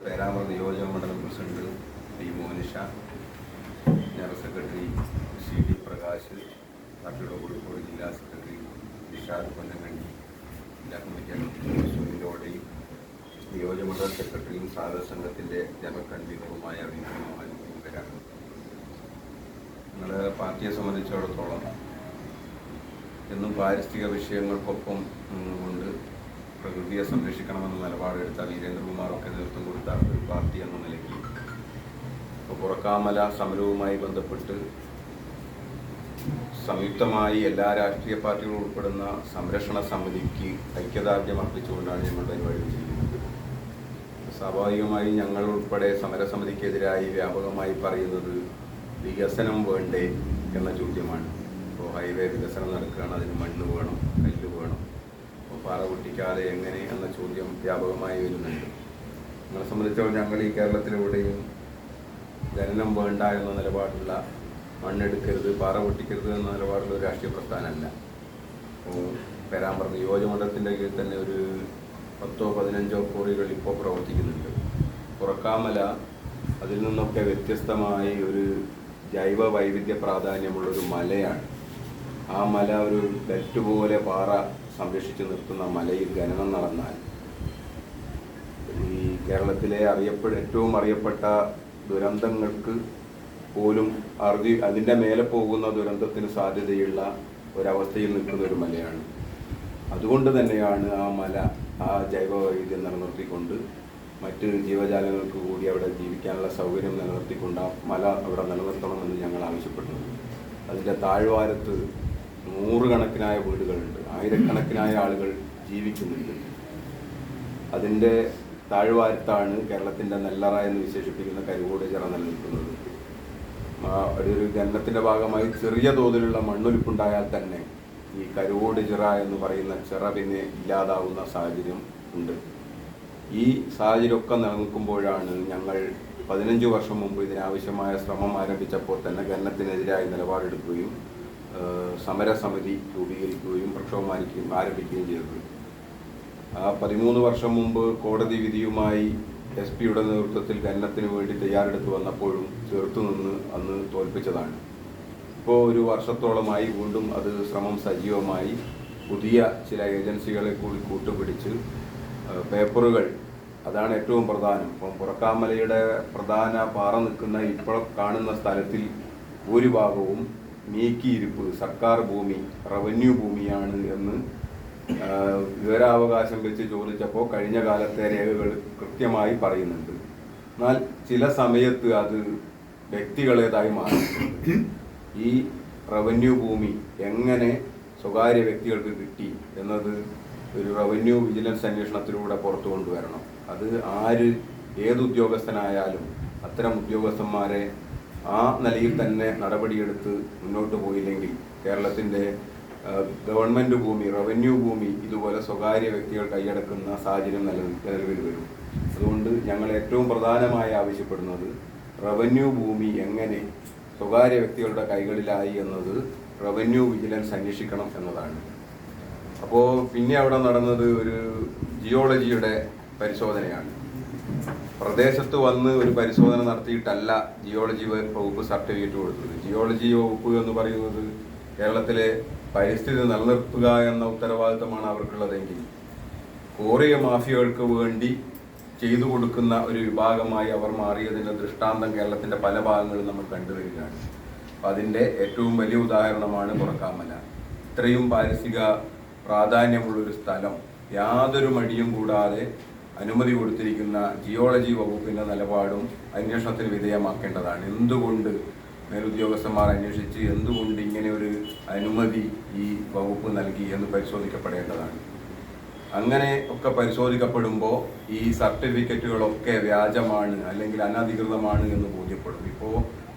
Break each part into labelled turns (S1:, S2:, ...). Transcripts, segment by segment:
S1: പേരാമ്പ്ര നിയോജക മണ്ഡലം president P Monisha general secretary C D Prakash പാർട്ടിയുടെ കോഴിക്കോട് ജില്ലാ സെക്രട്ടറി നിഷാദ് കൊല്ലങ്കണ്ണി ജില്ലാ കമ്മിറ്റി അംഗം സുനിലോടി നിയോജക മണ്ഡലം സെക്രട്ടറിയും സാധക സംഘത്തിന്റെ ജനറൽ കൺവീനറുമായ മോഹൻ എന്നിവരാണ്. ഞങ്ങളുടെ പാർട്ടിയെ സംബന്ധിച്ചിടത്തോളം എന്നും പാരിസ്ഥിതിക വിഷയങ്ങൾക്കൊപ്പം കൊണ്ട് പ്രകൃതിയെ സംരക്ഷിക്കണമെന്ന നിലപാടെടുത്ത വീരേന്ദ്രകുമാറൊക്കെ നേതൃത്വം കൊടുത്ത ഒരു പാർട്ടി എന്ന നിലയ്ക്ക്. ഇപ്പോൾ പുറക്കാമല സമരവുമായി ബന്ധപ്പെട്ട് സംയുക്തമായി എല്ലാ രാഷ്ട്രീയ പാർട്ടികളും ഉൾപ്പെടുന്ന സംരക്ഷണ സമിതിക്ക് ഐക്യദാർഢ്യം അർപ്പിച്ചുകൊണ്ടാണ് ഞങ്ങൾ പരിപാടി ചെയ്യുന്നത് സ്വാഭാവികമായി ഞങ്ങൾ ഉൾപ്പെടെ സമരസമിതിക്കെതിരായി വ്യാപകമായി പറയുന്നത് വികസനം വേണ്ടേ എന്ന ചോദ്യമാണ്. ഇപ്പോൾ ഹൈവേ വികസനം നടക്കുകയാണ് അതിന് മണ്ണ് വേണം പാറ പൊട്ടിക്കാതെ എങ്ങനെ എന്ന ചോദ്യം വ്യാപകമായി വരുന്നുണ്ട്. ഞങ്ങളെ സംബന്ധിച്ചോളം ഞങ്ങൾ ഈ കേരളത്തിലൂടെയും ജനനം വേണ്ട എന്ന നിലപാടുള്ള മണ്ണെടുക്കരുത് പാറ പൊട്ടിക്കരുത് എന്ന നിലപാടുള്ള രാഷ്ട്രീയ പ്രസ്ഥാനമല്ല. പേരാമ്പ്ര നിയോജകമണ്ഡലത്തിന്റെ കീഴിൽ തന്നെ ഒരു പത്തോ പതിനഞ്ചോ കോറികൾ ഇപ്പോൾ പ്രവർത്തിക്കുന്നുണ്ട്. പുറക്കാമല അതിൽ നിന്നൊക്കെ വ്യത്യസ്തമായി ഒരു ജൈവ വൈവിധ്യ പ്രാധാന്യമുള്ളൊരു മലയാണ്. ആ മല ഒരു ബെറ്റ് പോലെ പാറ സംരക്ഷിച്ച് നിർത്തുന്ന മലയിൽ ഖനനം നടന്നാൽ ഈ കേരളത്തിലെ അറിയപ്പെ ഏറ്റവും അറിയപ്പെട്ട ദുരന്തങ്ങൾക്ക് പോലും അറുതി അതിന്റെ മേലെ പോകുന്ന ദുരന്തത്തിന് സാധ്യതയുള്ള ഒരവസ്ഥയിൽ നിൽക്കുന്ന ഒരു മലയാണ്. അതുകൊണ്ട് തന്നെയാണ് ആ മല ആ ജൈവ വൈവിധ്യം നിലനിർത്തിക്കൊണ്ട് മറ്റ് ജീവജാലങ്ങൾക്ക് കൂടി അവിടെ ജീവിക്കാനുള്ള സൗകര്യം നിലനിർത്തിക്കൊണ്ട് ആ മല അവിടെ നിലനിർത്തണമെന്ന് ഞങ്ങൾ ആവശ്യപ്പെടുന്നത് അതിന്റെ താഴ്വാരത്ത് നൂറുകണക്കിനായ വീടുകളുണ്ട്. ആയിരക്കണക്കിനായ ആളുകൾ ജീവിക്കുന്നുണ്ട്. അതിന്റെ താഴ്വാരത്താണ് കേരളത്തിന്റെ നെല്ലറ എന്ന് വിശേഷിപ്പിക്കുന്ന കരിവോട് ചിറ നിലനിൽക്കുന്നത് ഒരു ഖനനത്തിന്റെ ഭാഗമായി ചെറിയ തോതിലുള്ള മണ്ണൊലിപ്പുണ്ടായാൽ തന്നെ ഈ കരുവോട് ചിറ എന്ന് പറയുന്ന ചിറ പിന്നെ ഇല്ലാതാവുന്ന സാഹചര്യം ഉണ്ട്. ഈ സാഹചര്യമൊക്കെ നിലനിൽക്കുമ്പോഴാണ് ഞങ്ങൾ പതിനഞ്ച് വർഷം മുമ്പ് ഇതിനാവശ്യമായ ശ്രമം ആരംഭിച്ചപ്പോൾ തന്നെ ഖനനത്തിനെതിരായി നിലപാടെടുക്കുകയും സമരസമിതി രൂപീകരിക്കുകയും പ്രക്ഷോഭം ആരംഭിക്കുകയും ആരംഭിക്കുകയും ചെയ്തത് ആ പതിമൂന്ന് വർഷം മുമ്പ് കോടതി വിധിയുമായി എസ് പിയുടെ നേതൃത്വത്തിൽ ഖനനത്തിന് വേണ്ടി തയ്യാറെടുത്ത് വന്നപ്പോഴും ചെറുത്തുനിന്ന് അന്ന് തോൽപ്പിച്ചതാണ്. ഇപ്പോൾ ഒരു വർഷത്തോളമായി വീണ്ടും അത് ശ്രമം സജീവമായി. പുതിയ ചില ഏജൻസികളെ കൂടി കൂട്ടുപിടിച്ച് പേപ്പറുകൾ അതാണ് ഏറ്റവും പ്രധാനം. ഇപ്പം പുറക്കാമലയുടെ പ്രധാന പാറ നിൽക്കുന്ന ഇപ്പോൾ കാണുന്ന സ്ഥലത്തിൽ ഭൂരിഭാഗവും നീക്കിയിരിപ്പ് സർക്കാർ ഭൂമി റവന്യൂ ഭൂമിയാണ് എന്ന് വിവരാവകാശം വെച്ച് ചോദിച്ചപ്പോൾ കഴിഞ്ഞ കാലത്തെ രേഖകൾ കൃത്യമായി പറയുന്നുണ്ട്. എന്നാൽ ചില സമയത്ത് അത് വ്യക്തികളേതായി മാറിയിട്ടുണ്ട്. ഈ റവന്യൂ ഭൂമി എങ്ങനെ സ്വകാര്യ വ്യക്തികൾക്ക് കിട്ടി എന്നത് ഒരു റവന്യൂ വിജിലൻസ് അന്വേഷണത്തിലൂടെ പുറത്തു കൊണ്ടുവരണം. അത് ആര് ഏത് ഉദ്യോഗസ്ഥനായാലും അത്തരം ഉദ്യോഗസ്ഥന്മാരെ ആ നിലയിൽ തന്നെ നടപടിയെടുത്ത് മുന്നോട്ട് പോയില്ലെങ്കിൽ കേരളത്തിന്റെ ഗവൺമെന്റ് ഭൂമി റവന്യൂ ഭൂമി ഇതുപോലെ സ്വകാര്യ വ്യക്തികൾ കൈയടക്കുന്ന സാഹചര്യം നിലവിൽ വരും. അതുകൊണ്ട് ഞങ്ങൾ ഏറ്റവും പ്രധാനമായി ആവശ്യപ്പെടുന്നത് റവന്യൂ ഭൂമി എങ്ങനെ സ്വകാര്യ വ്യക്തികളുടെ കൈകളിലായി എന്നത് റവന്യൂ വിജിലൻസ് അന്വേഷിക്കണം എന്നതാണ്. അപ്പോൾ പിന്നെ അവിടെ നടന്നത് ഒരു ജിയോളജിയുടെ പരിശോധനയാണ്. പ്രദേശത്ത് വന്ന് ഒരു പരിശോധന നടത്തിയിട്ടല്ല ജിയോളജി വകുപ്പ് സർട്ടിഫിക്കറ്റ് കൊടുത്തത്. ജിയോളജി വകുപ്പ് എന്ന് പറയുന്നത് കേരളത്തിലെ പരിസ്ഥിതി നിലനിർത്തുക എന്ന ഉത്തരവാദിത്തമാണ് അവർക്കുള്ളതെങ്കിൽ കോറിയ മാഫിയകൾക്ക് വേണ്ടി ചെയ്തു കൊടുക്കുന്ന ഒരു വിഭാഗമായി അവർ മാറിയതിന്റെ ദൃഷ്ടാന്തം കേരളത്തിന്റെ പല ഭാഗങ്ങളും നമ്മൾ കണ്ടുവരികയാണ്. അപ്പം അതിന്റെ ഏറ്റവും വലിയ ഉദാഹരണമാണ് പുറക്കാമല ഇത്രയും പാരിസ്ഥിതിക പ്രാധാന്യമുള്ളൊരു സ്ഥലം യാതൊരു മടിയും കൂടാതെ അനുമതി കൊടുത്തിരിക്കുന്ന ജിയോളജി വകുപ്പിന്റെ നിലപാടും അന്വേഷണത്തിന് വിധേയമാക്കേണ്ടതാണ്. എന്തുകൊണ്ട് മേലുദ്യോഗസ്ഥന്മാർ അന്വേഷിച്ച് എന്തുകൊണ്ട് ഇങ്ങനെ ഒരു അനുമതി ഈ വകുപ്പ് നൽകി എന്ന് പരിശോധിക്കപ്പെടേണ്ടതാണ്. അങ്ങനെ ഒക്കെ പരിശോധിക്കപ്പെടുമ്പോൾ ഈ സർട്ടിഫിക്കറ്റുകളൊക്കെ വ്യാജമാണ് അല്ലെങ്കിൽ അനധികൃതമാണ് എന്ന് ബോധ്യപ്പെടും. ഇപ്പോൾ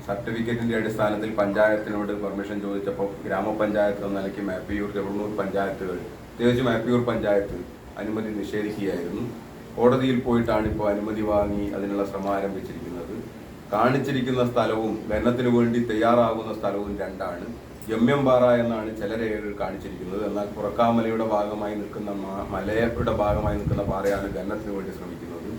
S1: സർട്ടിഫിക്കറ്റിന്റെ അടിസ്ഥാനത്തിൽ പഞ്ചായത്തിനോട് പെർമിഷൻ ചോദിച്ചപ്പോൾ ഗ്രാമപഞ്ചായത്ത് നിലയ്ക്ക് മാപ്പിയൂർ ചെറുന്നൂർ പഞ്ചായത്തുകൾ പ്രത്യേകിച്ച് മാപ്പിയൂർ പഞ്ചായത്ത് അനുമതി നിഷേധിക്കുകയായിരുന്നു. കോടതിയിൽ പോയിട്ടാണ് ഇപ്പോൾ അനുമതി വാങ്ങി അതിനുള്ള ശ്രമം ആരംഭിച്ചിരിക്കുന്നത്. കാണിച്ചിരിക്കുന്ന സ്ഥലവും ഖനനത്തിന് വേണ്ടി തയ്യാറാകുന്ന സ്ഥലവും രണ്ടാണ്. ജമ്യംപാറ എന്നാണ് ചില രേഖകൾ കാണിച്ചിരിക്കുന്നത്. എന്നാൽ പുറക്കാമലയുടെ ഭാഗമായി നിൽക്കുന്ന മലയുടെ ഭാഗമായി നിൽക്കുന്ന പാറയാണ് ഖനനത്തിന് വേണ്ടി ശ്രമിക്കുന്നത്.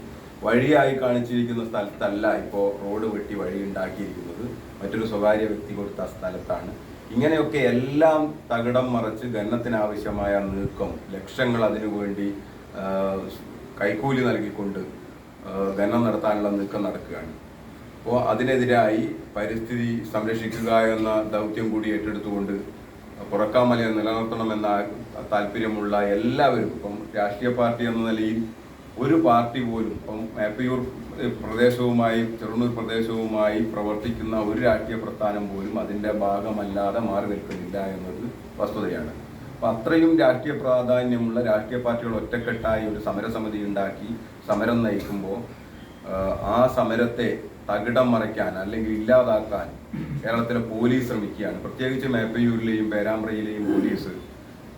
S1: വഴിയായി കാണിച്ചിരിക്കുന്ന സ്ഥലത്തല്ല ഇപ്പോൾ റോഡ് വെട്ടി വഴി ഉണ്ടാക്കിയിരിക്കുന്നത്. മറ്റൊരു സ്വകാര്യ വ്യക്തി കൊടുത്ത സ്ഥലത്താണ്. ഇങ്ങനെയൊക്കെ എല്ലാം തകിടം മറച്ച് ഗന്നത്തിനാവശ്യമായ നീക്കം ലക്ഷങ്ങൾ അതിനു വേണ്ടി ആ, കൈക്കൂലി നൽകിക്കൊണ്ട് ഖനനം നടത്താനുള്ള നീക്കം നടക്കുകയാണ്. അപ്പോൾ അതിനെതിരായി പരിസ്ഥിതി സംരക്ഷിക്കുക എന്ന ദൗത്യം കൂടി ഏറ്റെടുത്തുകൊണ്ട് പുറക്കാമലയെ നിലനിർത്തണമെന്ന താല്പര്യമുള്ള എല്ലാവരും ഇപ്പം രാഷ്ട്രീയ പാർട്ടി എന്ന നിലയിൽ ഒരു പാർട്ടി പോലും ഇപ്പം മേപ്പയൂർ പ്രദേശവുമായി ചെറുന്നൂർ പ്രദേശവുമായി പ്രവർത്തിക്കുന്ന ഒരു രാഷ്ട്രീയ പ്രസ്ഥാനം പോലും അതിന്റെ ഭാഗമല്ലാതെ മാറി നിൽക്കുന്നില്ല എന്നത് വസ്തുതയാണ്. അപ്പം അത്രയും രാഷ്ട്രീയ പ്രാധാന്യമുള്ള രാഷ്ട്രീയ പാർട്ടികൾ ഒറ്റക്കെട്ടായി ഒരു സമരസമിതി ഉണ്ടാക്കി സമരം നയിക്കുമ്പോൾ ആ സമരത്തെ തകിടം മറയ്ക്കാൻ അല്ലെങ്കിൽ ഇല്ലാതാക്കാൻ കേരളത്തിലെ പോലീസ് ശ്രമിക്കുകയാണ്. പ്രത്യേകിച്ച് മേപ്പയൂരിലെയും പേരാമ്പ്രയിലെയും പോലീസ്.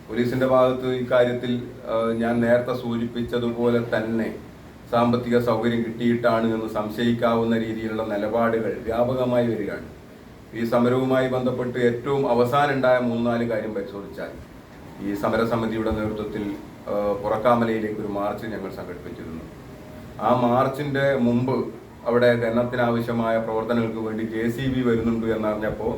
S1: പോലീസിന്റെ ഭാഗത്ത് ഇക്കാര്യത്തിൽ ഞാൻ നേരത്തെ സൂചിപ്പിച്ചതുപോലെ തന്നെ സാമ്പത്തിക സൗകര്യം കിട്ടിയിട്ടാണ് എന്ന് സംശയിക്കാവുന്ന രീതിയിലുള്ള നിലപാടുകൾ വ്യാപകമായി വരികയാണ്. ഈ സമരവുമായി ബന്ധപ്പെട്ട് ഏറ്റവും അവസാനം ഉണ്ടായ മൂന്നാൽ കാര്യം പരിശോധിച്ചാൽ ഈ സമരസമിതിയുടെ നേതൃത്വത്തിൽ പുറക്കാമലയിലേക്ക് ഒരു മാർച്ച് ഞങ്ങൾ സംഘടിപ്പിച്ചിരുന്നു. ആ മാർച്ചിന്റെ മുമ്പ് അവിടെ ഖനനത്തിനാവശ്യമായ പ്രവർത്തനങ്ങൾക്ക് വേണ്ടി ജെ സി ബി വരുന്നുണ്ട് എന്നറിഞ്ഞപ്പോൾ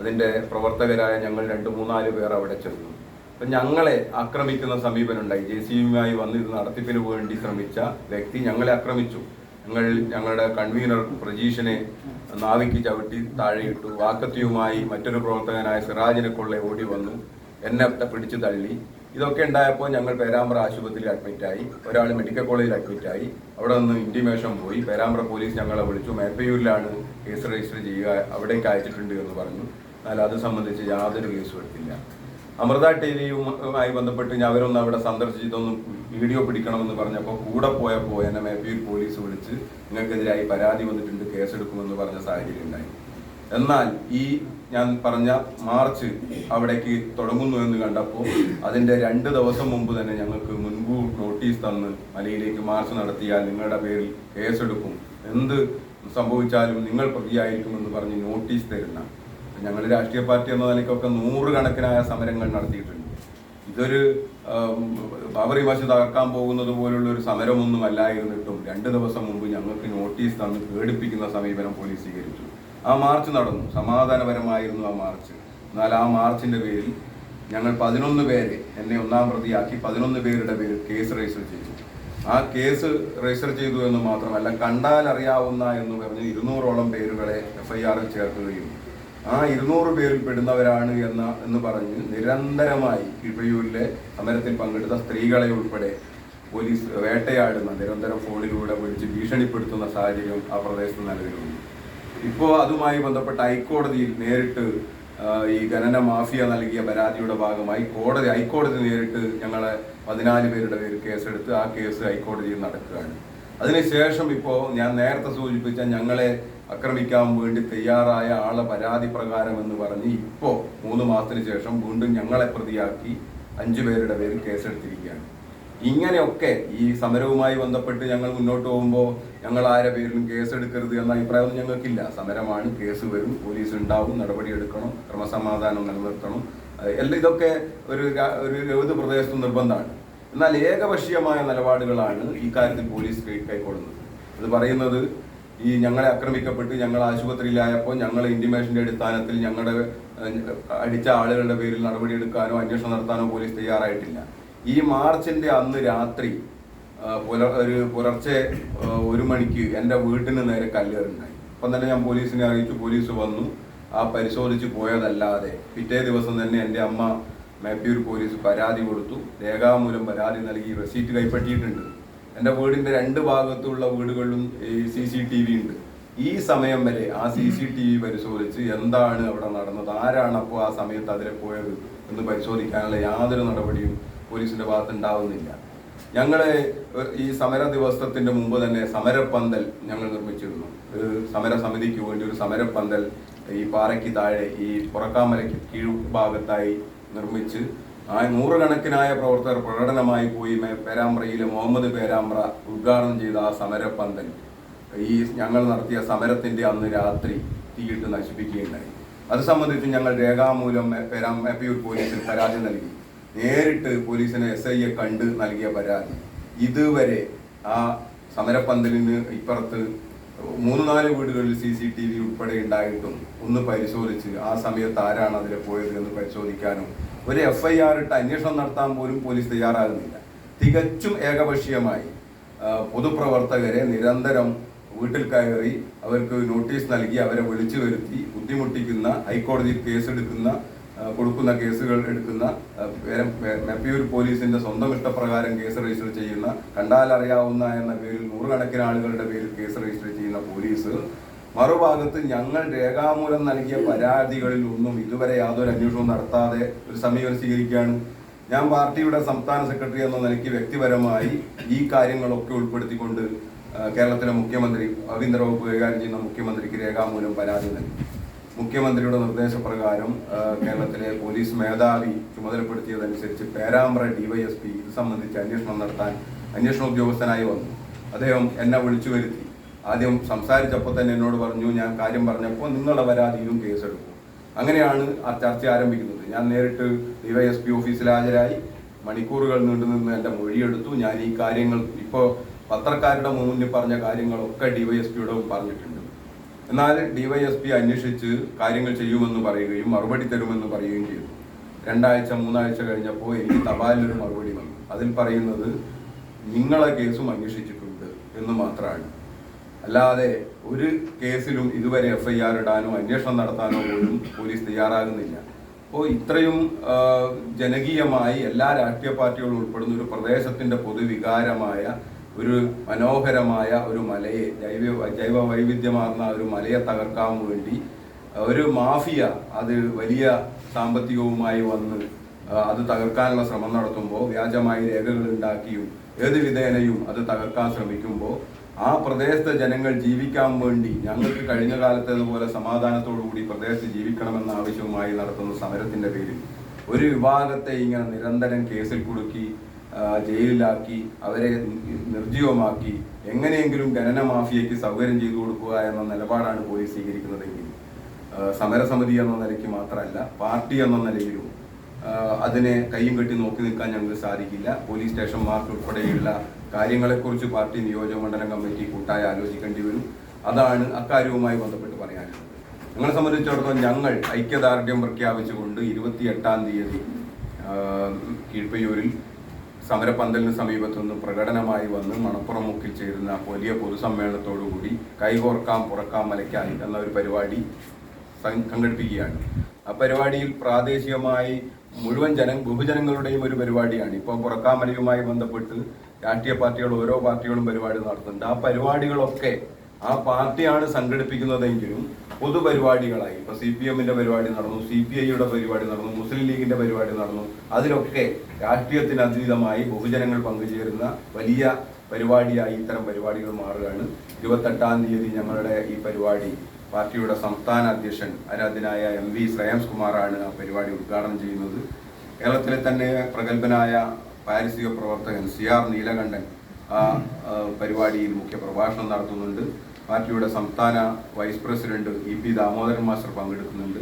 S1: അതിന്റെ പ്രവർത്തകരായ ഞങ്ങൾ രണ്ട് മൂന്നാൽ പേർ അവിടെ ചെന്നു. അപ്പം ഞങ്ങളെ ആക്രമിക്കുന്ന സമീപനം ഉണ്ടായി ജെ സി ബിയുമായി വന്ന് ഇത് നടത്തിപ്പിന് വേണ്ടി ശ്രമിച്ച വ്യക്തി ഞങ്ങളെ ആക്രമിച്ചു. ഞങ്ങൾ ഞങ്ങളുടെ കൺവീനർ പ്രജീഷിനെ നാവിക്ക് ചവിട്ടി താഴെയിട്ടു വാക്കത്തിയുമായി മറ്റൊരു പ്രവർത്തകനായ സിറാജിനെ കൊള്ളെ ഓടി വന്നു. എന്നെ പിടിച്ചു തള്ളി. ഇതൊക്കെ ഉണ്ടായപ്പോൾ ഞങ്ങൾ പേരാമ്പ്ര ആശുപത്രിയിൽ അഡ്മിറ്റായി ഒരാൾ മെഡിക്കൽ കോളേജിൽ അഡ്മിറ്റായി അവിടെ നിന്ന് ഇന്റിമേഷൻ പോയി. പേരാമ്പ്ര പോലീസ് ഞങ്ങളെ വിളിച്ചു. മേപ്പയൂരിലാണ് കേസ് രജിസ്റ്റർ ചെയ്യുക അവിടേക്ക് അയച്ചിട്ടുണ്ട് എന്ന് പറഞ്ഞു. എന്നാൽ അത് സംബന്ധിച്ച് യാതൊരു കേസും എടുത്തില്ല. അമൃത ടി വിയുമായി ബന്ധപ്പെട്ട് ഞാൻ അവരൊന്ന് അവിടെ സന്ദർശിച്ച് ഇതൊന്ന് വീഡിയോ പിടിക്കണമെന്ന് പറഞ്ഞപ്പോൾ കൂടെ പോയപ്പോൾ എന്നെ മേപ്പയൂർ പോലീസ് വിളിച്ച് നിങ്ങൾക്കെതിരായി പരാതി വന്നിട്ടുണ്ട് കേസെടുക്കുമെന്ന് പറഞ്ഞ സാഹചര്യം ഉണ്ടായി. എന്നാൽ ഈ ഞാൻ പറഞ്ഞ മാർച്ച് അവിടേക്ക് തുടങ്ങുന്നു എന്ന് കണ്ടപ്പോൾ അതിന്റെ രണ്ട് ദിവസം മുമ്പ് തന്നെ ഞങ്ങൾക്ക് മുൻകൂർ നോട്ടീസ് തന്ന് മലയിലേക്ക് മാർച്ച് നടത്തിയാൽ നിങ്ങളുടെ പേരിൽ കേസെടുക്കും. എന്ത് സംഭവിച്ചാലും നിങ്ങൾ പ്രതിയായിരിക്കുമെന്ന് പറഞ്ഞ് നോട്ടീസ് തരുന്ന. ഞങ്ങൾ രാഷ്ട്രീയ പാർട്ടി എന്ന നിലയ്ക്കൊക്കെ നൂറുകണക്കിനായ സമരങ്ങൾ നടത്തിയിട്ടുണ്ട്. ഇതൊരു ബാബറി മസ്ജിദ് തകർക്കാൻ പോകുന്നത് പോലുള്ള ഒരു സമരമൊന്നും അല്ലായിരുന്നിട്ടും രണ്ട് ദിവസം മുമ്പ് ഞങ്ങൾക്ക് നോട്ടീസ് തന്ന് പേടിപ്പിക്കുന്ന സമീപനം പോലീസ് സ്വീകരിച്ചു. ആ മാർച്ച് നടന്നു. സമാധാനപരമായിരുന്നു ആ മാർച്ച്. എന്നാൽ ആ മാർച്ചിന്റെ പേരിൽ ഞങ്ങൾ പതിനൊന്ന് പേരെ എന്നെ ഒന്നാം പ്രതിയാക്കി പതിനൊന്ന് പേരുടെ പേരിൽ കേസ് രജിസ്റ്റർ ചെയ്തു. ആ കേസ് രജിസ്റ്റർ ചെയ്തു എന്ന് മാത്രമല്ല കണ്ടാൽ അറിയാവുന്ന എന്ന് പറഞ്ഞ് ഇരുന്നൂറോളം പേരുകളെ എഫ്ഐആറിൽ ചേർക്കുകയും ആ ഇരുന്നൂറ് പേരിൽ പെടുന്നവരാണ് എന്ന എന്ന് പറഞ്ഞ് നിരന്തരമായി കിഴയൂരിലെ സമരത്തിൽ പങ്കെടുത്ത സ്ത്രീകളെ ഉൾപ്പെടെ പോലീസ് വേട്ടയാടുന്ന നിരന്തരം ഫോണിലൂടെ വിളിച്ച് ഭീഷണിപ്പെടുത്തുന്ന സാഹചര്യം ആ പ്രദേശത്ത് നിലവിലുണ്ട്. ഇപ്പോൾ അതുമായി ബന്ധപ്പെട്ട ഹൈക്കോടതിയിൽ നേരിട്ട് ഈ ഖനന മാഫിയ നൽകിയ പരാതിയുടെ ഭാഗമായി കോടതി ഹൈക്കോടതി നേരിട്ട് ഞങ്ങളെ പതിനാല് പേരുടെ പേര് കേസെടുത്ത് ആ കേസ് ഹൈക്കോടതിയിൽ നടക്കുകയാണ്. അതിനുശേഷം ഇപ്പോൾ ഞാൻ നേരത്തെ സൂചിപ്പിച്ച ഞങ്ങളെ ആക്രമിക്കാൻ വേണ്ടി തയ്യാറായ ആളെ പരാതി പ്രകാരം എന്ന് പറഞ്ഞ് ഇപ്പോൾ മൂന്ന് മാസത്തിന് ശേഷം വീണ്ടും ഞങ്ങളെ പ്രതിയാക്കി അഞ്ചു പേരുടെ പേര് കേസെടുത്തിരിക്കുകയാണ്. ഇങ്ങനെയൊക്കെ ഈ സമരവുമായി ബന്ധപ്പെട്ട് ഞങ്ങൾ മുന്നോട്ട് പോകുമ്പോൾ ഞങ്ങൾ ആരെ പേരിലും കേസ് എടുക്കരുത് എന്ന അഭിപ്രായമൊന്നും ഞങ്ങൾക്കില്ല. സമരമാണ് കേസ് വരും പോലീസ് ഉണ്ടാവും നടപടി എടുക്കണം ക്രമസമാധാനം നിലനിർത്തണം. എല്ലാം ഇതൊക്കെ ഒരു ഒരു ഏത് പ്രദേശത്തും നിർബന്ധമാണ്. എന്നാൽ ഏകപക്ഷീയമായ നിലപാടുകളാണ് ഈ കാര്യത്തിൽ പോലീസ് കൈക്കൊള്ളുന്നത്. അത് പറയുന്നത് ഈ ഞങ്ങളെ ആക്രമിക്കപ്പെട്ട് ഞങ്ങൾ ആശുപത്രിയിലായപ്പോൾ ഞങ്ങൾ ഇന്റിമേഷന്റെ അടിസ്ഥാനത്തിൽ ഞങ്ങളുടെ അടിച്ച ആളുകളുടെ പേരിൽ നടപടിയെടുക്കാനോ അന്വേഷണം നടത്താനോ പോലീസ് തയ്യാറായിട്ടില്ല. ഈ മാർച്ചിന്റെ അന്ന് രാത്രി പുല ഒരു പുലർച്ചെ ഒരു മണിക്ക് എന്റെ വീട്ടിന് നേരെ കല്ലേറുണ്ടായി. അപ്പം തന്നെ ഞാൻ പോലീസിനെ അറിയിച്ചു പോലീസ് വന്നു. ആ പരിശോധിച്ച് പോയതല്ലാതെ പിറ്റേ ദിവസം തന്നെ എന്റെ അമ്മ മേപ്പിയൂർ പോലീസ് പരാതി കൊടുത്തു. രേഖാമൂലം പരാതി നൽകി റെസീറ്റ് കൈപ്പറ്റിയിട്ടുണ്ട്. എന്റെ വീടിന്റെ രണ്ട് ഭാഗത്തുള്ള വീടുകളിലും ഈ സി സി ടി വി ഉണ്ട്. ഈ സമയം വരെ ആ സി സി ടി വി പരിശോധിച്ച് എന്താണ് അവിടെ നടന്നത് ആരാണ് അപ്പോൾ ആ സമയത്ത് അതിലെ പോയത് എന്ന് പരിശോധിക്കാനുള്ള യാതൊരു നടപടിയും പോലീസിന്റെ ഭാഗത്ത് ഉണ്ടാവുന്നില്ല ഈ സമര ദിവസത്തിന്റെ മുമ്പ് തന്നെ സമരപ്പന്തൽ ഞങ്ങൾ നിർമ്മിച്ചിരുന്നു. ഒരു സമര സമിതിക്ക് വേണ്ടി ഒരു സമരപ്പന്തൽ ഈ പാറയ്ക്ക് താഴെ ഈ പുറക്കാമലയ്ക്ക് കീഴ്ഭാഗത്തായി നിർമ്മിച്ച് ആ നൂറുകണക്കിനായ പ്രവർത്തകർ പ്രകടനമായി പോയി പേരാമ്പ്രയിലെ മുഹമ്മദ് പേരാമ്പ്ര ഉദ്ഘാടനം ചെയ്ത ആ സമരപ്പന്തൽ. ഈ ഞങ്ങൾ നടത്തിയ സമരത്തിന്റെ അന്ന് രാത്രി തീയിട്ട് നശിപ്പിക്കുകയുണ്ടായി. അത് സംബന്ധിച്ച് ഞങ്ങൾ രേഖാമൂലം പേരാ പോലീസിൽ പരാതി നൽകി. നേരിട്ട് പോലീസിനെ എസ് ഐയെ കണ്ട് നൽകിയ പരാതി. ഇതുവരെ ആ സമരപ്പന്തലിന് ഇപ്പുറത്ത് മൂന്ന് നാല് വീടുകളിൽ സി സി ടി വി ഉൾപ്പെടെ ഉണ്ടായിട്ടും ഒന്ന് പരിശോധിച്ച് ആ സമയത്ത് ആരാണ് അതിൽ പോയത് എന്ന് പരിശോധിക്കാനും ഒരു എഫ് ഐ ആർ ഇട്ട് അന്വേഷണം നടത്താൻ പോലും പോലീസ് തയ്യാറാകുന്നില്ല. തികച്ചും ഏകപക്ഷീയമായി പൊതുപ്രവർത്തകരെ നിരന്തരം വീട്ടിൽ കയറി അവർക്ക് നോട്ടീസ് നൽകി അവരെ വിളിച്ചു വരുത്തി ബുദ്ധിമുട്ടിക്കുന്ന ഹൈക്കോടതി കേസെടുക്കുന്ന കൊടുക്കുന്ന കേസുകൾ എടുക്കുന്ന മെപ്പിയൂർ പോലീസിന്റെ സ്വന്തം ഇഷ്ടപ്രകാരം കേസ് രജിസ്റ്റർ ചെയ്യുന്ന കണ്ടാൽ അറിയാവുന്ന എന്ന പേരിൽ നൂറുകണക്കിന് ആളുകളുടെ പേരിൽ കേസ് രജിസ്റ്റർ ചെയ്യുന്ന പോലീസ് മറുഭാഗത്ത് ഞങ്ങൾ രേഖാമൂലം നൽകിയ പരാതികളിൽ ഒന്നും ഇതുവരെ യാതൊരു അന്വേഷണവും നടത്താതെ ഒരു സമീപനം സ്വീകരിക്കുകയാണ്. ഞാൻ പാർട്ടിയുടെ സംസ്ഥാന സെക്രട്ടറി എന്ന നിലയ്ക്ക് വ്യക്തിപരമായി ഈ കാര്യങ്ങളൊക്കെ ഉൾപ്പെടുത്തിക്കൊണ്ട് കേരളത്തിലെ മുഖ്യമന്ത്രി ആഭ്യന്തര വകുപ്പ് കൈകാര്യം ചെയ്യുന്ന മുഖ്യമന്ത്രിക്ക് രേഖാമൂലം പരാതി നൽകി. മുഖ്യമന്ത്രിയുടെ നിർദ്ദേശപ്രകാരം കേരളത്തിലെ പോലീസ് മേധാവി ചുമതലപ്പെടുത്തിയതനുസരിച്ച് പേരാമ്പ്ര ഡിവൈഎസ്പി ഇത് സംബന്ധിച്ച് അന്വേഷണം നടത്താൻ അന്വേഷണ ഉദ്യോഗസ്ഥനായി വന്നു. അദ്ദേഹം എന്നെ വിളിച്ചു വരുത്തി. ആദ്യം സംസാരിച്ചപ്പോൾ തന്നെ എന്നോട് പറഞ്ഞു ഞാൻ കാര്യം പറഞ്ഞപ്പോൾ നിങ്ങളുടെ പരാതിയിലും കേസെടുക്കും. അങ്ങനെയാണ് ആ ചർച്ച ആരംഭിക്കുന്നത്. ഞാൻ നേരിട്ട് ഡിവൈഎസ്പി ഓഫീസിൽ ഹാജരായി. മണിക്കൂറുകൾ നീണ്ടുനിന്ന് എന്റെ മൊഴിയെടുത്തു. ഞാൻ ഈ കാര്യങ്ങൾ ഇപ്പോൾ പത്രക്കാരുടെ മുന്നിൽ പറഞ്ഞ കാര്യങ്ങളൊക്കെ ഡിവൈഎസ്പിയോടും പറഞ്ഞിട്ടുണ്ട്. എന്നാൽ ഡിവൈഎസ്പി അന്വേഷിച്ച് കാര്യങ്ങൾ ചെയ്യുമെന്ന് പറയുകയും മറുപടി തരുമെന്ന് പറയുകയും ചെയ്തു. രണ്ടാഴ്ച മൂന്നാഴ്ച കഴിഞ്ഞപ്പോൾ എനിക്ക് തപാലിനൊരു മറുപടി വന്നു. അതിൽ പറയുന്നത് നിങ്ങളെ കേസും അന്വേഷിച്ചിട്ടുണ്ട് എന്ന് മാത്രമാണ്. അല്ലാതെ ഒരു കേസിലും ഇതുവരെ എഫ് ഐ ആർ ഇടാനോ അന്വേഷണം നടത്താനോ പോലും പോലീസ് തയ്യാറാകുന്നില്ല. അപ്പോൾ ഇത്രയും ജനകീയമായി എല്ലാ രാഷ്ട്രീയ പാർട്ടികളും ഉൾപ്പെടുന്ന ഒരു പ്രദേശത്തിന്റെ പൊതുവികാരമായ ഒരു മനോഹരമായ ഒരു മലയെ ജൈവ ജൈവ വൈവിധ്യമാർന്ന ഒരു മലയെ തകർക്കാൻ വേണ്ടി ഒരു മാഫിയ അത് വലിയ സാമ്പത്തികവുമായി വന്ന് അത് തകർക്കാനുള്ള ശ്രമം നടത്തുമ്പോൾ വ്യാജമായി രേഖകൾ ഉണ്ടാക്കിയും ഏത് വിധേനയും അത് തകർക്കാൻ ശ്രമിക്കുമ്പോൾ ആ പ്രദേശത്തെ ജനങ്ങൾ ജീവിക്കാൻ വേണ്ടി ഞങ്ങൾക്ക് കഴിഞ്ഞ കാലത്തേതുപോലെ സമാധാനത്തോടു കൂടി പ്രദേശത്ത് ജീവിക്കണമെന്ന ആവശ്യവുമായി നടത്തുന്ന സമരത്തിന്റെ പേരിൽ ഒരു വിഭാഗത്തെ ഇങ്ങനെ നിരന്തരം കേസിൽ കുടുക്കി ജയിലിലാക്കി അവരെ നിർജീവമാക്കി എങ്ങനെയെങ്കിലും ഖനന മാഫിയയ്ക്ക് സൗകര്യം ചെയ്തു കൊടുക്കുക എന്ന നിലപാടാണ് പോലീസ് സ്വീകരിക്കുന്നതെങ്കിൽ സമരസമിതി എന്ന നിലയ്ക്ക് മാത്രമല്ല പാർട്ടി എന്ന നിലയിലും അതിനെ കയ്യും കെട്ടി നോക്കി നിൽക്കാൻ ഞങ്ങൾക്ക് സാധിക്കില്ല. പോലീസ് സ്റ്റേഷൻ മാർക്ക് ഉൾപ്പെടെയുള്ള കാര്യങ്ങളെക്കുറിച്ച് പാർട്ടി നിയോജക മണ്ഡലം കമ്മിറ്റി കൂട്ടായി ആലോചിക്കേണ്ടി വരും. അതാണ് അക്കാര്യവുമായി ബന്ധപ്പെട്ട് പറയാനുള്ളത്. ഞങ്ങളെ സംബന്ധിച്ചിടത്തോളം ഞങ്ങൾ ഐക്യദാർഢ്യം പ്രഖ്യാപിച്ചുകൊണ്ട് ഇരുപത്തി എട്ടാം തീയതി ആ, കീഴ്പയ്യൂരിൽ സമരപന്തലിന് സമീപത്തുനിന്ന് പ്രകടനമായി വന്ന് മണപ്പുറം മുക്കിൽ ചേരുന്ന വലിയ പൊതുസമ്മേളനത്തോടുകൂടി കൈകോർക്കാം പുറക്കാം മലയ്ക്കായി എന്ന ഒരു പരിപാടി സംഘടിപ്പിക്കുകയാണ്. ആ പരിപാടിയിൽ പ്രാദേശികമായി മുഴുവൻ ജന ബഹുജനങ്ങളുടെയും ഒരു പരിപാടിയാണ്. ഇപ്പോൾ പുറക്കാമലയുമായി ബന്ധപ്പെട്ട് രാഷ്ട്രീയ പാർട്ടികൾ ഓരോ പാർട്ടികളും പരിപാടി നടത്തുന്നുണ്ട്. ആ പരിപാടികളൊക്കെ ആ പാർട്ടിയാണ് സംഘടിപ്പിക്കുന്നതെങ്കിലും പൊതുപരിപാടികളായി. ഇപ്പൊ സി പി എമ്മിന്റെ പരിപാടി നടന്നു സി പി ഐയുടെ പരിപാടി നടന്നു മുസ്ലിം ലീഗിന്റെ പരിപാടി നടന്നു. അതിലൊക്കെ രാഷ്ട്രീയത്തിന് അതീതമായി ബഹുജനങ്ങൾ പങ്കുചേരുന്ന വലിയ പരിപാടിയായി ഇത്തരം പരിപാടികൾ മാറുകയാണ്. ഇരുപത്തെട്ടാം തീയതി ഞങ്ങളുടെ ഈ പരിപാടി പാർട്ടിയുടെ സംസ്ഥാന അധ്യക്ഷൻ ആരാധ്യനായ എം വി ശ്രേയംസ് കുമാറാണ് ആ പരിപാടി ഉദ്ഘാടനം ചെയ്യുന്നത്. കേരളത്തിലെ തന്നെ പ്രഗത്ഭനായ പാരിസ്ഥിതിക പ്രവർത്തകൻ സി ആർ നീലകണ്ഠൻ ആ, പരിപാടിയിൽ മുഖ്യ പ്രഭാഷണം നടത്തുന്നുണ്ട്. പാർട്ടിയുടെ സംസ്ഥാന vice president E P Damodaran master പങ്കെടുക്കുന്നുണ്ട്.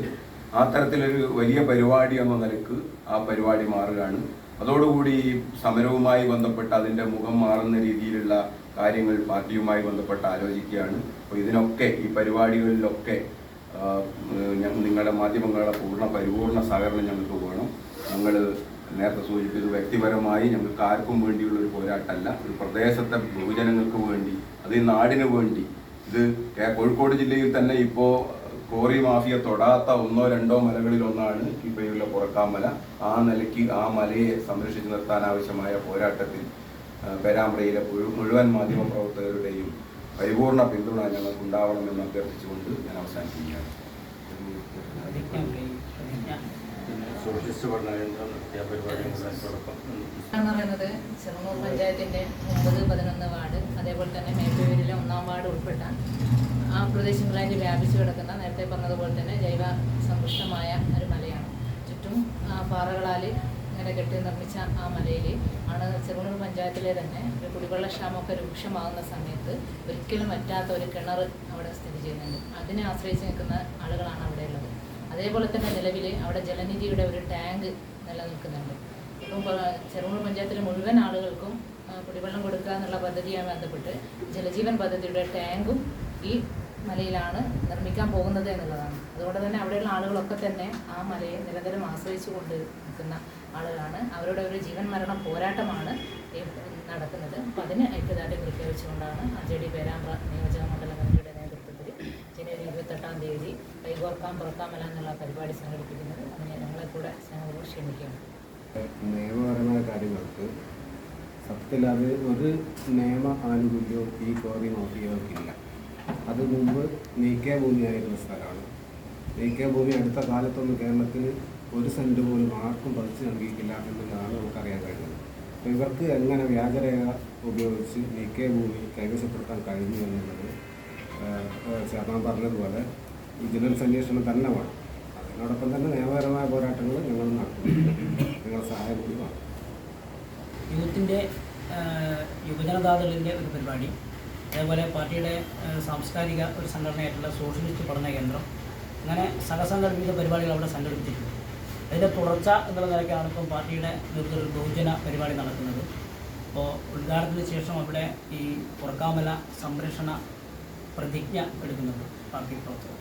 S1: ആ തരത്തിലൊരു വലിയ പരിപാടി എന്ന നിലയ്ക്ക് ആ പരിപാടി മാറുകയാണ്. അതോടുകൂടി ഈ സമരവുമായി ബന്ധപ്പെട്ട് അതിന്റെ മുഖം മാറുന്ന രീതിയിലുള്ള കാര്യങ്ങൾ പാർട്ടിയുമായി ബന്ധപ്പെട്ട് ആലോചിക്കുകയാണ്. അപ്പോൾ ഇതിനൊക്കെ ഈ പരിപാടികളിലൊക്കെ നിങ്ങളുടെ മാധ്യമങ്ങളുടെ പൂർണ പരിപൂർണ സഹകരണം ഞങ്ങൾക്ക് വേണം. ഞങ്ങൾ നേരത്തെ സൂചിപ്പിച്ചത് വ്യക്തിപരമായി ഞങ്ങൾക്ക് ആർക്കും വേണ്ടിയുള്ള ഒരു പോരാട്ടമല്ല. ഒരു പ്രദേശത്തെ ബഹുജനങ്ങൾക്ക് വേണ്ടി അത് നാടിന് വേണ്ടി ഇത് കോഴിക്കോട് ജില്ലയിൽ തന്നെ ഇപ്പോ കോറി മാഫിയ തൊടാത്ത ഒന്നോ രണ്ടോ മലകളിൽ ഒന്നാണ് ഇപ്പോഴുള്ള പുറക്കാമല. ആ നിലയ്ക്ക് ആ മലയെ സംരക്ഷിച്ചു നിർത്താൻ ആവശ്യമായ പോരാട്ടത്തിൽ പേരാമ്പ്രയിലെ മുഴുവൻ മാധ്യമ പ്രവർത്തകരുടെയും പരിപൂർണ പിന്തുണ ഞങ്ങൾക്ക് ഉണ്ടാവണമെന്ന് അഭ്യർത്ഥിച്ചുകൊണ്ട് ഞാൻ അവസാനിപ്പിക്കുകയാണ്.
S2: പറയുന്നത് ചെറുമൂർ പഞ്ചായത്തിന്റെ ഒമ്പത് പതിനൊന്ന് വാർഡ് അതേപോലെ തന്നെ മേപ്പൂരിലെ ഒന്നാം വാർഡ് ഉൾപ്പെട്ട ആ പ്രദേശങ്ങളായിട്ട് വ്യാപിച്ചു കിടക്കുന്ന നേരത്തെ പറഞ്ഞതുപോലെ തന്നെ ജൈവ സമ്പുഷ്ടമായ ഒരു മലയാണ്. ചുറ്റും പാറകളാൽ ഇങ്ങനെ കെട്ടി നിർമ്മിച്ച ആ മലയിൽ ആണ് ചെറുമൂർ പഞ്ചായത്തിലെ തന്നെ ഒരു കുടിവെള്ളക്ഷാമമൊക്കെ രൂക്ഷമാകുന്ന സമയത്ത് ഒരിക്കലും പറ്റാത്ത ഒരു കിണർ അവിടെ സ്ഥിതി ചെയ്യുന്നുണ്ട്. അതിനെ ആശ്രയിച്ച് നിൽക്കുന്ന ആളുകളാണ് അവിടെ ഉള്ളത്. അതേപോലെ തന്നെ നിലവിൽ അവിടെ ജലനിധിയുടെ ഒരു ടാങ്ക് നിലനിൽക്കുന്നുണ്ട്. ഇപ്പം പ- പഞ്ചായത്തിലെ മുഴുവൻ ആളുകൾക്കും കുടിവെള്ളം കൊടുക്കുക എന്നുള്ള പദ്ധതിയുമായി ബന്ധപ്പെട്ട് ജലജീവൻ പദ്ധതിയുടെ ടാങ്കും ഈ മലയിലാണ് നിർമ്മിക്കാൻ പോകുന്നത് എന്നുള്ളതാണ്. അതുകൊണ്ട് തന്നെ അവിടെയുള്ള ആളുകളൊക്കെ തന്നെ ആ മലയെ നിരന്തരം ആശ്രയിച്ചു കൊണ്ട് നിൽക്കുന്ന ആളുകളാണ്. അവരുടെ ഒരു ജീവൻ മരണ പോരാട്ടമാണ് നടക്കുന്നത്. അപ്പം അതിന് ഐക്യദാർഢ്യം പ്രഖ്യാപിച്ചുകൊണ്ടാണ് ഡി പേരാമ്പ്ര നിയോജക മണ്ഡലം കമ്മിറ്റിയുടെ നേതൃത്വത്തിൽ ജനുവരി ഇരുപത്തെട്ടാം തീയതി കൈകോർക്കാം പുറക്കാമല എന്നുള്ള പരിപാടി സംഘടിപ്പിക്കുന്നത്. അതിനെ ഞങ്ങളെ കൂടെ സ്നേഹപൂർവം ക്ഷണിക്കുകയാണ്.
S3: നിയമപരമായ കാര്യങ്ങൾക്ക് സത്യത്തിൽ അത് ഒരു നിയമ ആനുകൂല്യവും ഈ കോറി മാഫിയകൾക്കില്ല അത് മുമ്പ് നീക്കിയ ഭൂമിയായിരുന്ന സ്ഥലമാണ്. നീക്കിയ ഭൂമി അടുത്ത കാലത്തൊന്നും കേരളത്തിൽ ഒരു സെന്റ് പോലും ആർക്കും പതിച്ചു നൽകിയിട്ടില്ല എന്നുള്ളതാണ് നമുക്കറിയാൻ കഴിയുന്നത് അപ്പോൾ ഇവർക്ക് എങ്ങനെ വ്യാജരേഖ ഉപയോഗിച്ച് നീക്കിയ ഭൂമി കൈവശപ്പെടുത്താൻ കഴിഞ്ഞു എന്നുള്ളത് ചേർന്നാൻ പറഞ്ഞതുപോലെ വിജിലൻസ് അന്വേഷണം തന്നെ വേണം അതിനോടൊപ്പം തന്നെ നിയമപരമായ പോരാട്ടങ്ങൾ ഞങ്ങൾ നടത്തുന്നുണ്ട്. നിങ്ങളുടെ സഹായം കൂടി വേണം.
S4: യൂത്തിന്റെ യുവജനതാദളിന്റെ ഒരു പരിപാടി. അതേപോലെ പാർട്ടിയുടെ സാംസ്കാരിക ഒരു സംഘടനയായിട്ടുള്ള സോഷ്യലിസ്റ്റ് പഠന കേന്ദ്രം. അങ്ങനെ സഹസംഘടിപ്പിച്ച പരിപാടികൾ അവിടെ സംഘടിപ്പിച്ചിട്ടുണ്ട്. അതിന്റെ തുടർച്ച എന്നുള്ള നിലയ്ക്കാണ് ഇപ്പം പാർട്ടിയുടെ നേതൃത്വത്തിൽ ബഹുജന പരിപാടി നടക്കുന്നത്. അപ്പോൾ ഉദ്ഘാടനത്തിന് ശേഷം അവിടെ ഈ പുറക്കാമല സംരക്ഷണ പ്രതിജ്ഞ എടുക്കുന്നുണ്ട് പാർട്ടി പ്രവർത്തകർ.